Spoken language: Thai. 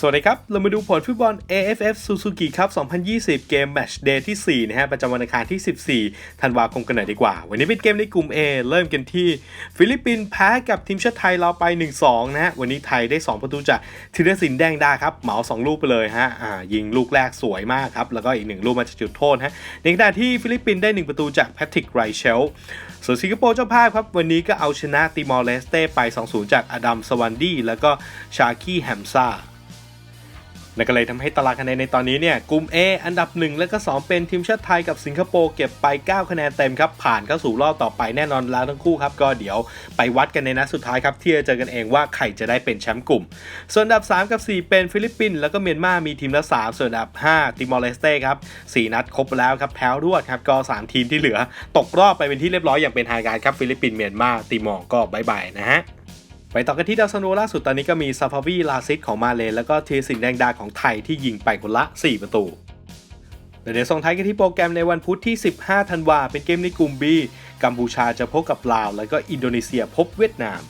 สวัสดีครับ เรามาดูผลฟุตบอล AFF Suzuki Cup 2020 เกมแมชเดย์ที่ 4 นะฮะ ประจำวันอังคารที่ 14 ธันวาคมกันหน่อยดีกว่า วันนี้เป็นเกมในกลุ่ม A เริ่มกันที่ ฟิลิปปินส์แพ้กับทีมชาติไทยเราไป 1-2 นะฮะ วันนี้ไทยได้ 2 ประตูจากธีรศิลป์แดงดาครับ เหมา 2 ลูกไปเลยฮะ อ่า ยิงลูกแรกสวยมากครับ แล้วก็อีก 1 ลูกมาจากจุดโทษฮะ ในขณะที่ฟิลิปปินส์ได้ 1 ประตูจากแพทริกไรเชล ส่วนสิงคโปร์เจ้าภาพครับ วันนี้ก็เอาชนะติมอร์เลสเต้ไป 2-0 จากอดัมสวันดีแล้วก็ชาคีแฮมซา นั่นก็เลยทำให้ตารางคะแนนในตอนนี้เนี่ยกลุ่ม A อันดับ 1 และก็ 2 เป็นทีมชาติไทยกับสิงคโปร์เก็บไป 9 คะแนนเต็มครับ ผ่านเข้าสู่รอบต่อไปแน่นอนแล้วทั้งคู่ครับ ก็เดี๋ยวไปวัดกันในนัดสุดท้ายครับ ที่จะเจอกันเองว่าใครจะได้เป็นแชมป์กลุ่ม ส่วนอันดับ 3 กับ 4 เป็นฟิลิปปินส์แล้วก็เมียนมามีทีมละ 3 ส่วนอันดับ 5 ติมอร์เลสเต้ครับ4นัดครบแล้วครับแพ้รวดครับก็ 3 ทีมที่เหลือ ตกรอบไปเป็นที่เรียบร้อยอย่างเป็นทางการครับฟิลิปปินส์เมียนมาติมอร์ก็บายบายนะฮะ ไปต่อกันที่ดาวซันโวล่าสุดตอนนี้ก็มีซาฟาวีลาซิสของมาเลแล้วก็เทสินแดงดาของไทยที่ยิงไปคนละ 4 ประตูเดี๋ยวส่งท้ายกันที่โปรแกรมในวันพุธที่ 15 ธันวาเป็นเกมในกลุ่ม B กัมพูชาจะพบกับลาว แล้วก็อินโดนีเซียพบเวียดนาม